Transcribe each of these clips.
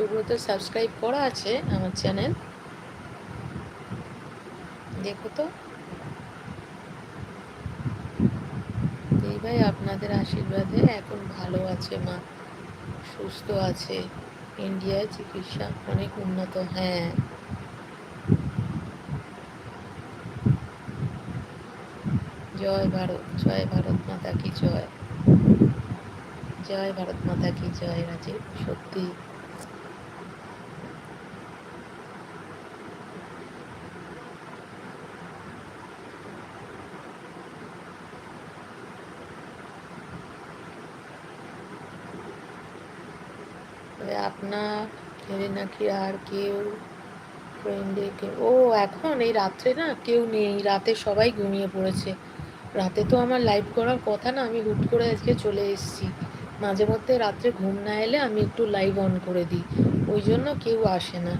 Subrata subscribe করা আছে আমার চ্যানেল দেখো তো। এই ভাই আপনাদের আশীর্বাদে এখন ভালো আছে মা, সুস্থ আছে। ইন্ডিয়ায় চিকিৎসা অনেক উন্নত হ্যাঁ। জয় ভারত জয় ভারত মাতা কি জয়। জয় ভারত মাতা কি জয় রাজীব, সত্যি। আপনার ছেলে নাকি আর কেউ ফ্রেন্ডে কেউ ও এখন এই রাত্রে না কেউ নেই রাতে সবাই ঘুমিয়ে পড়েছে। রাতে তো আমার লাইভ করার কথা না, আমি হুট করে আজকে চলে এসেছি। মাঝে মধ্যে রাত্রে ঘুম না এলে আমি একটু লাইভ অন করে দিই, ওই জন্য কেউ আসে না।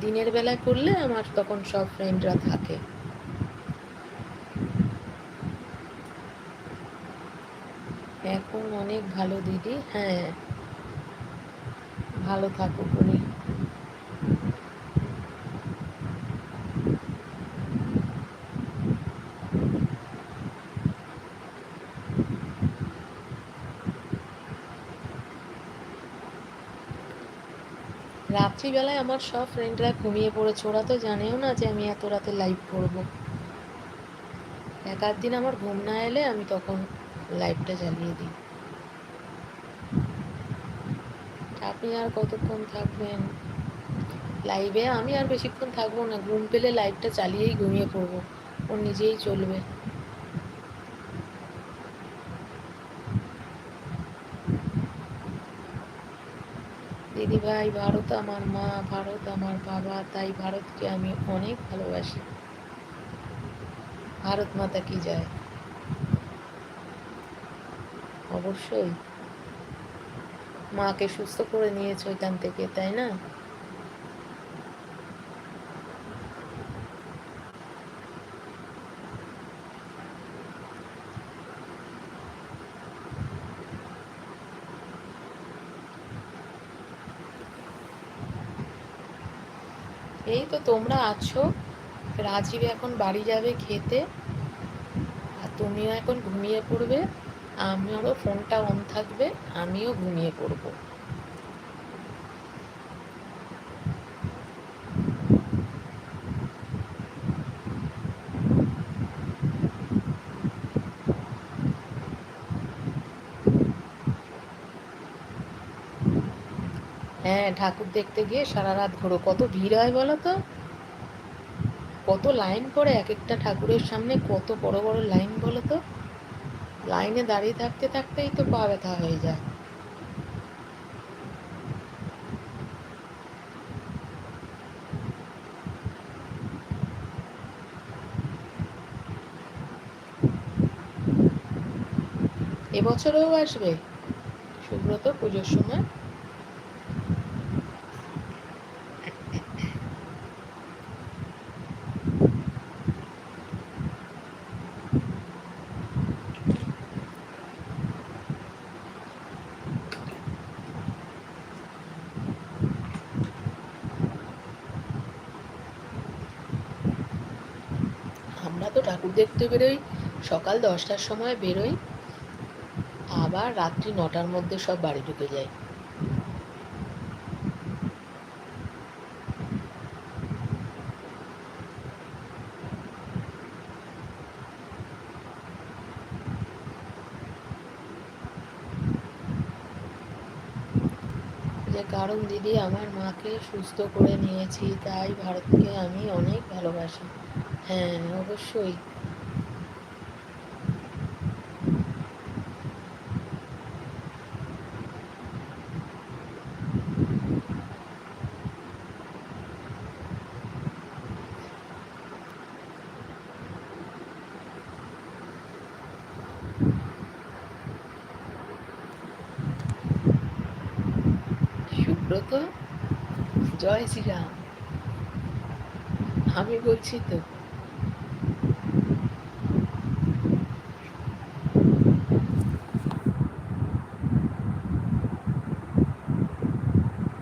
দিনের বেলায় করলে আমার তখন সব ফ্রেন্ডরা থাকে। এখন অনেক ভালো দিদি হ্যাঁ। ভালো থাকুক উনি রাত্রিবেলায় আমার সব ফ্রেন্ডরা ঘুমিয়ে পড়েছে। ওরা তো জানেও না যে আমি এত রাতে লাইভ করব। এক আধ দিন আমার ঘুম না এলে আমি তখন লাইভটা জ্বালিয়ে দিই। আপনি আর কতক্ষণ থাকবেন? লাইভে আমি আর বেশিক্ষণ থাকব না। ঘুম পেলে লাইভটা চালিয়েই ঘুমিয়ে পড়ব। ও নিজেই চলবে। দিদি ভাই, ভারত আমার মা, ভারত আমার বাবা, তাই ভারতকে আমি অনেক ভালোবাসি। ভারত মাতা কি যায়? অবশ্যই। মাকে সুস্থ করে নিয়েছো ওইখান থেকে, তাই না? এই তো তোমরা আছো। রাজীব এখন বাড়ি যাবে খেতে, আর তুমিও এখন ঘুমিয়ে পড়বে। আমারও ফোনটা অন থাকবে, আমিও ঘুমিয়ে পড়ব। হ্যাঁ ঠাকুর দেখতে গিয়ে সারা রাত ঘোরো। কত ভিড় হয় বলো তো? কত লাইন পড়ে এক একটা ঠাকুরের সামনে, কত বড় বড় লাইন বলো তো? লাইনে দাঁড়িয়ে থাকতে থাকতেই তো পা ব্যথা হয়ে যায়। এবছরেও আসবে। সুব্রত পুজোর সময় আমরা তো ঠাকুর দেখতে বেরোই, সকাল দশটার সময় বেরোই, আবার রাত্রি নটার মধ্যে সব বাড়ি ঢুকে যায় যে কারণ দিদি আমার মাকে সুস্থ করে নিয়েছি, তাই ভারতকে আমি অনেক ভালোবাসি। হ্যাঁ অবশ্যই। সুব্রত জয় শ্রীরাম। আমি বলছি তো